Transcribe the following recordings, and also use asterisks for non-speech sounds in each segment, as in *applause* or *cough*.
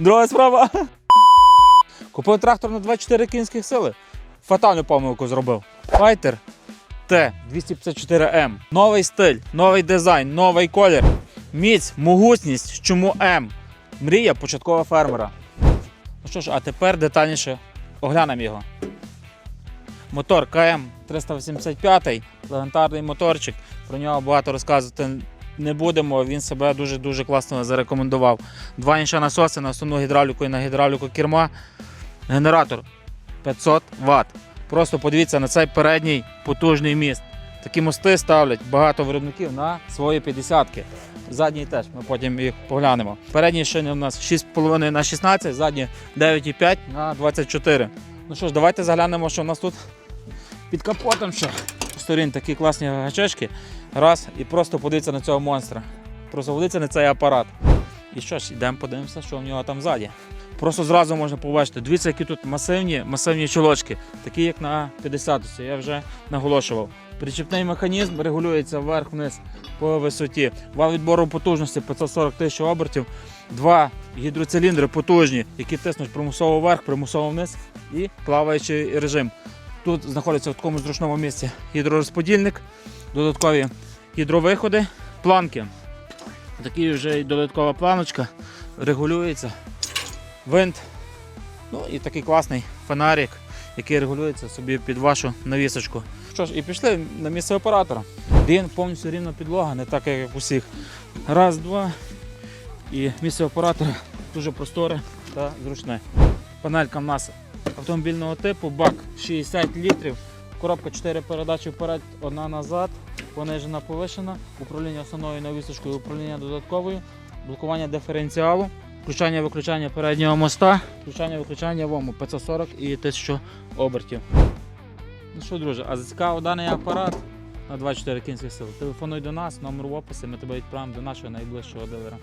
Друга справа. Купив трактор на 24 кінських сили. Фатальну помилку зробив. Fighter T254M. Новий стиль, новий дизайн, новий колір. Міць, могутність, чому М. Мрія початкового фермера. Ну що ж, а тепер детальніше оглянемо його. Мотор КМ 385, легендарний моторчик. Про нього багато розказувати не будемо. Він себе дуже-дуже класно зарекомендував. Два інша насоси на основну гідравліку і на гідравліку керма. Генератор 500 Вт. Просто подивіться на цей передній потужний міст. Такі мости ставлять багато виробників на свої 50-ки. Задній теж, ми потім їх поглянемо. Передні шини у нас 6,5 на 16, задні 9,5 на 24. Ну що ж, давайте заглянемо, що у нас тут під капотом ще. Сторін такі класні гачечки. Раз, і просто подивіться на цього монстра. Просто подивіться на цей апарат. І що ж, йдемо подивимося, що в нього там ззаді. Просто зразу можна побачити. Дивіться, які тут масивні, масивні чолочки, такі як на 50 я вже наголошував. Причіпний механізм регулюється вверх-вниз по висоті. Вал відбору потужності 540 тисяч обертів. Два гідроциліндри потужні, які тиснуть примусово вверх, примусово вниз і плаваючий режим. Тут знаходиться в такому зручному місці гідророзподільник, додаткові гідровиходи, планки. Такі вже й додаткова планочка, регулюється. Винт. Ну і такий класний фонарик, який регулюється собі під вашу навісочку. Що ж, і пішли на місце оператора. Він повністю рівна підлога, не так, як у всіх. Раз, два. І місце оператора дуже просторе та зручне. Панелька в нас автомобільного типу, бак 60 літрів, коробка 4 передачі вперед, одна назад, понижена, повишена, управління основною навісочкою, управління додатковою, блокування диференціалу, включання виключання переднього моста, включання виключання вому 540 і 1000 обертів. Ну що, друже, а зацікавив даний апарат на 24 кінських сил. Телефонуй до нас, номер в описі, ми тебе відправимо до нашого найближчого дилера.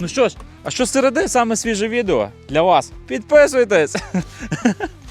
Ну що ж, а що середи саме свіже відео для вас? Підписуйтесь! *laughs*